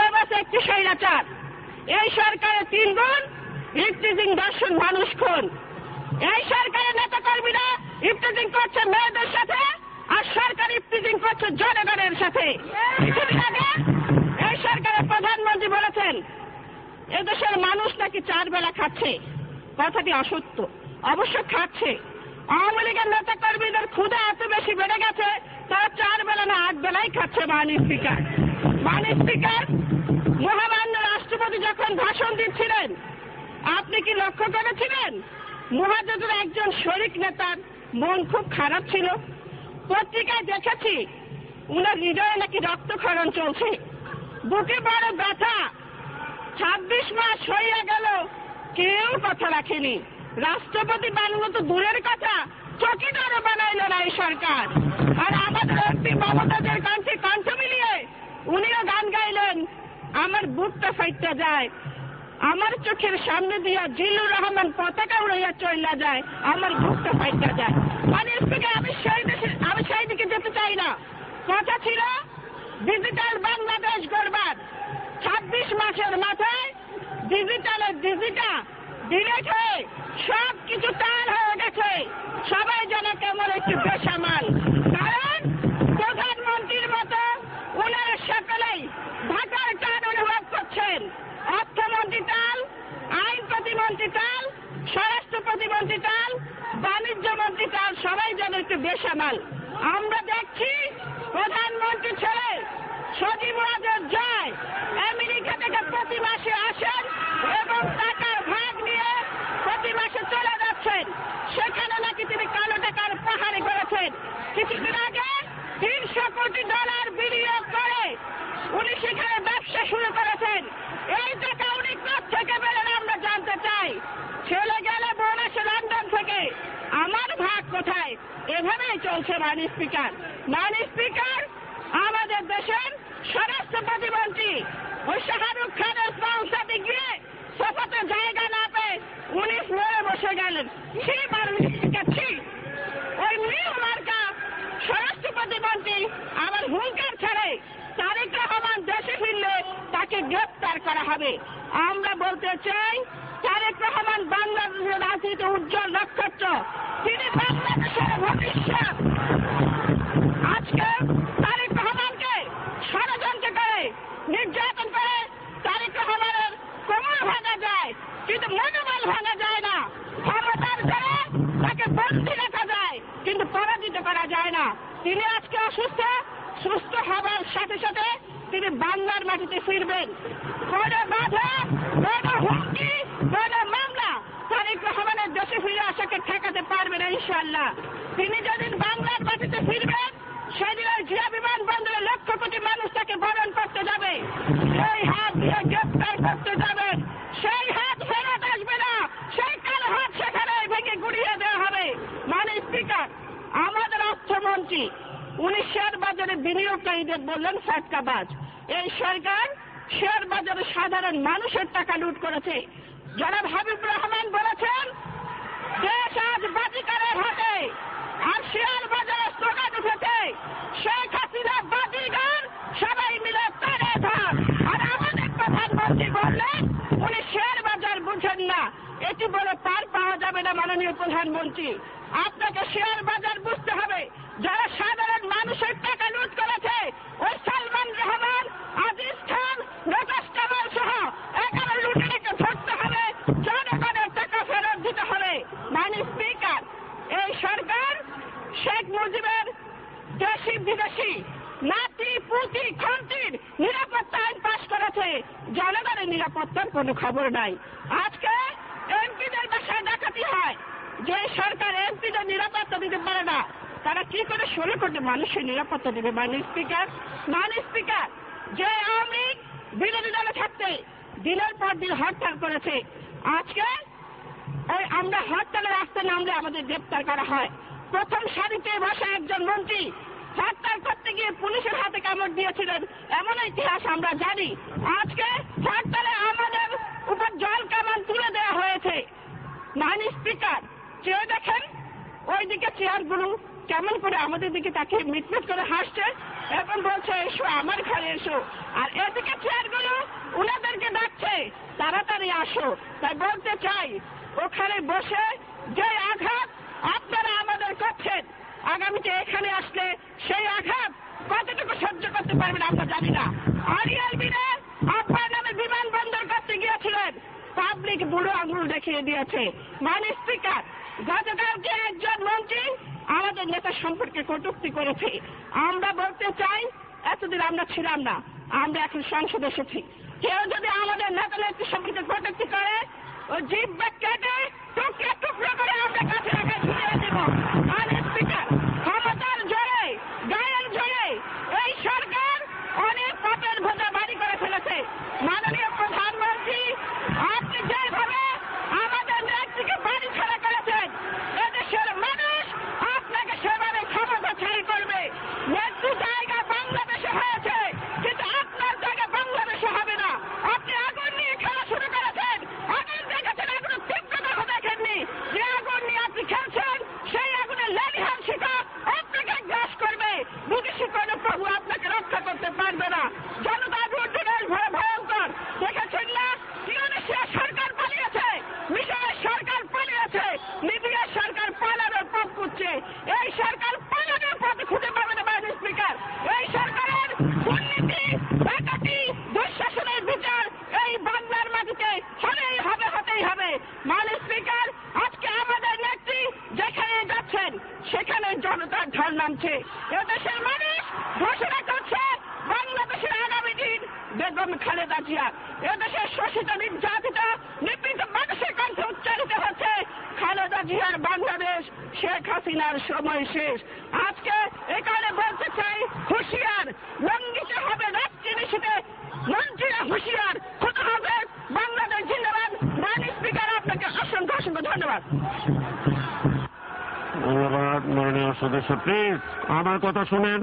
লোভ আছে, একটি স্বৈরাচার। এই সরকারের তিন গুণ ইফতিজিং দর্শন মানুষ খুন। এই সরকারের নেতা কর্মীরা ইফতিজিং করছে মেয়েদের সাথে, আর সরকার ইফতিজিং করছে জনগণের সাথে। এই সরকারের প্রধানমন্ত্রী বলেছেন, এদেশের মানুষ নাকি চার বেলা খাচ্ছে। কথাটি অসত্য। অবশ্য খাচ্ছে। আওয়ামী লীগের নেতা কর্মীদের ক্ষুদা এত বেশি বেড়ে গেছে, তারা চার খাচ্ছে মাননীয় স্পিকার। মাননীয় স্পিকার, মহামান্য রাষ্ট্রপতি যখন ভাষণ দিচ্ছিলেন, আপনি কি লক্ষ্য করেছিলেন? মহাজোটের একজন শরিক নেতার মন খুব খারাপ ছিল। পত্রিকায় দেখেছি, উনার হৃদয়ে নাকি রক্তক্ষরণ চলছে। বুকে বড় ব্যথা। ছাব্বিশ মাস হইয়া গেল, কেউ কথা রাখেনি। রাষ্ট্রপতি বানানো তো দূরের কথা, চকিদারও বানাইল না এই সরকার। আর আমাদের একটি মমতাজের আমার বুকটা ফাইটটা যায়। আমার চোখের সামনে দিয়া জিল্লুর রহমান পতাকা উড়াইয়া চইলা যায়, আমার বুকটা ফাইটটা যায়। মানে স্পিকার আমি সেই দেশে আমি সেই দিকে যেতে চাই না। কথা ছিল ডিজিটাল বাংলাদেশ গড়বার। ছাব্বিশ মাসের মাথায় ডিজিটালের ডিজিটা ডিলেট হয়ে সব কিছু তার হয়ে গেছে সবাই যেন কেমন একটু বেসামাল কারণ প্রধানমন্ত্রীর মতো ওনারা সকলেই ঢাকার টান অনুভব করছেন অর্থমন্ত্রী তাল আইন প্রতিমন্ত্রী টাল স্বরাষ্ট্র প্রতিমন্ত্রী টাল বাণিজ্য মন্ত্রী তাল সবাই যেন একটু বেসামাল। আমরা দেখছি প্রধানমন্ত্রী ছেলে সজীব রাজের জয়। আমেরিকা থেকে প্রতি মাসে আসেন এবং টাকার ভাগ নিয়ে প্রতি মাসে চলে যাচ্ছেন সেখানে নাকি তিনি কালো টাকার পাহাড়ে করেছেন কিছুদিন আগে তিনশো কোটি ডলার বিনিয়োগ করে উনি সেখানে ব্যবসা শুরু করেছেন এই টাকা উনি থেকে পেলেন আমরা জানতে চাই ছেলে গেলে বোন আসে লন্ডন থেকে আমার ভাগ কোথায় এভাবেই চলছে মানি স্পিকার। মানি স্পিকার, আমাদের দেশের স্বরাষ্ট্র প্রতিমন্ত্রী ওই শাহরুখ খানের সংসদে গিয়ে সোফাতে জায়গা না পেয়ে উনি ফ্লোরে বসে গেলেন। সেই মাননীয় স্পিকার, ছি। ওই নিউ মার্কা স্বরাষ্ট্র প্রতিমন্ত্রী আবার হুঙ্কার ছাড়ে তারেক রহমান দেশে ফিরলে তাকে গ্রেপ্তার করা হবে। আমরা বলতে চাই তারেক রহমান বাংলাদেশের রাজনীতি উজ্জ্বল নক্ষত্র। তিনি বাংলাদেশের ভবিষ্যৎ। আজকে তারেক রহমানকে, ষড়যন্ত্র করে, নির্যাতন করে তারেক রহমানের কোমর ভাঙা যায়, কিন্তু মনোবল ভাঙা যায় না। ক্ষমতার জন্য তাকে বন্দি রাখা যায়, কিন্তু পরাজিত করা যায় না। তিনি আজকে অসুস্থ, সুস্থ হবার সাথে সাথে তিনি বাংলার মাটিতে ফিরবেন। কোন বাধা, কোন হুমকি, কোন মামলা তারেক রহমানের দেশে ফিরে আসাকে ঠেকাতে ইনশাল্লাহ তিনি যেদিন বাংলার মাটিতে ফিরবেন, সেদিন ওই জিয়া লক্ষ কোটি মানুষ তাকে বরণ করতে যাবে। সেই হাত দিয়ে গ্রেপ্তার করতে যাবেন সেই হাত ফেরত আসবে না। সেই কালো হাত সেখানে ভেঙে গুড়িয়ে দেওয়া হবে। মানে স্পিকার, আমাদের অর্থমন্ত্রী উনি শেয়ার বাজারে বিনিয়োগকারীদের বললেন ফাটকাবাজ এই সরকার শেয়ার বাজারে সাধারণ মানুষের টাকা লুট করেছে। জনাব হাবিব রহমান বলেছেন, দেশ আজ বাজিকারের হাতে, আর শেয়ার বাজারে স্লোগান উঠেছে, শেখ হাসিনা বাজিগার, সবাই মিলে তারে ধর। আর আমাদের প্রধানমন্ত্রী বললেন, উনি শেয়ার বাজার বুঝেন না, এটি বলে পার পাওয়া যাবে না মাননীয় প্রধানমন্ত্রী। আপনাকে শেয়ার বাজার বুঝতে হবে। যারা সাধারণ মানুষের টাকা লুট করেছে, ওই সালমান রহমান, আজিজ খান নটাস কামাল সহ এগারো লুটেরাকে ধরতে হবে। জনগণের টাকা ফেরত দিতে হবে। মানি স্পিকার, এই সরকার শেখ মুজিবের দেশি বিদেশি নাতি, পুতি, খন্তির নিরাপত্তা আইন পাশ করেছে। জনগণের নিরাপত্তার কোনো খবর নাই। আজকে এমপিদের বাসায় ডাকাতি হয় যে সরকার এমপিদের নিরাপত্তা দিতে পারে না, তারা কি করে ষোলো কোটি মানুষের নিরাপত্তা দেবে? মানি স্পিকার মানি স্পিকার যে আওয়ামী বিরোধী দলে থাকতে দিনের পর দিন হরতাল করেছে, আজকে আমরা হরতালের রাস্তায় নামলে আমাদের গ্রেপ্তার করা হয়। প্রথম সারিতে বসা একজন মন্ত্রী হরতাল করতে গিয়ে পুলিশের হাতে কামড় দিয়েছিলেন, এমন ইতিহাস আমরা জানি। আজকে হরতালে আমাদের উপর জল কামান তুলে দেওয়া হয়েছে। মানি স্পিকার চেয়ে দেখেন? ওই ওইদিকে চেয়ারগুলো কেমন করে আমাদের দিকে তাকে মিটমিট করে হাসছে। এবং বলছে, এসো, আমার ঘরে এসো। আর এদিকে চেয়ারগুলো উনাদেরকে ডাকছে, তাড়াতাড়ি আসো। তাই বলতে চাই, ওখানে বসে যে আঘাত আপনারা আমাদের করছেন, আগামীতে এখানে আসলে সেই আঘাত কতটুকু সহ্য করতে পারবেন আমরা জানি না। আরিয়াল বিনে আপনার নামে বিমানবন্দর করতে গিয়েছিলেন। পাবলিক বুড়ো আঙুল দেখিয়ে দিয়েছে। মানে স্পিকার গতকালকে একজন মন্ত্রী আমাদের নেতা সম্পর্কে কটুক্তি করেছে। আমরা বলতে চাই, এতদিন আমরা ছিলাম না, আমরা এখন সংসদে এসেছি। কেউ যদি আমাদের নেতা নেত্রী সম্পর্কে কটুক্তি করে, ও জিভ কেটে টুকরা টুকরো করে আমরা কাছে রাখা ঝুলিয়ে দেব মানে স্পিকার ক্ষমতার জোরে গায়ের জোরে এই সরকার অনেক পাপের ভোজা বাড়ি করে ফেলেছে মাননীয় প্রধানমন্ত্রী আপনি যেভাবে আমাদের নেত্রীকে বাড়ি ছাড়া করেছেন এদেশের মানুষ আপনাকে সেভাবে ক্ষমতা ছাড়ি করবে নেত্রী জায়গা বাংলাদেশে হয়েছে কিন্তু আপনার জায়গা বাংলাদেশে হবে না আপনি আগুন নিয়ে খেলা শুরু করেছেন আগুন দেখেছেন এখনও তীব্রতা দেখেননি যে আগুন নিয়ে আপনি খেলছেন সেই আগুনের লেলিহান শিকা আপনাকে গ্রাস করবে বিদেশি কোনো প্রভু আপনাকে রক্ষা করতে পারবে না জনতা দুর্দিনের ভয় ভয়ঙ্কর দেখেছেন না ইন্দোনেশিয়া সরকার পালিয়েছে মিশরের সরকার পালিয়েছে লিবিয়ার সরকার পালানোর পথ খুঁজছে এই সরকার পালানোর পথ খুঁজে পাবে না বাইরে স্পিকার এই সরকারের দুর্নীতি ডাকাতি দুঃশাসনের বিচার এই বাংলার মাটিতে হলেই হবে হতেই হবে মানে স্পিকার আজকে আমাদের নেত্রী যেখানে যাচ্ছেন সেখানে জনতার ঢল নামছে এদেশের মানুষ ঘোষণা করছে বাংলাদেশের আগামী দিন বেগম জিয়া এদেশের শোষিত নির্যাতিত, নিপীড়িত মানুষের কণ্ঠে উচ্চারিত হচ্ছে খালেদা জিয়ার বাংলাদেশ, শেখ হাসিনার সময় শেষ। আজকে এখানে বলতে চাই, হুঁশিয়ার, লঙ্ঘিত হবে রাত্রি নিশীতে মন্ত্রীরা হুঁশিয়ার হতে হবে বাংলাদেশ জিন্দাবাদ। মান স্পিকার, আপনাকে অসংখ্য অসংখ্য ধন্যবাদ। ধন্যবাদ, মাননীয় সদস্য, প্লিজ, আমার কথা শুনেন।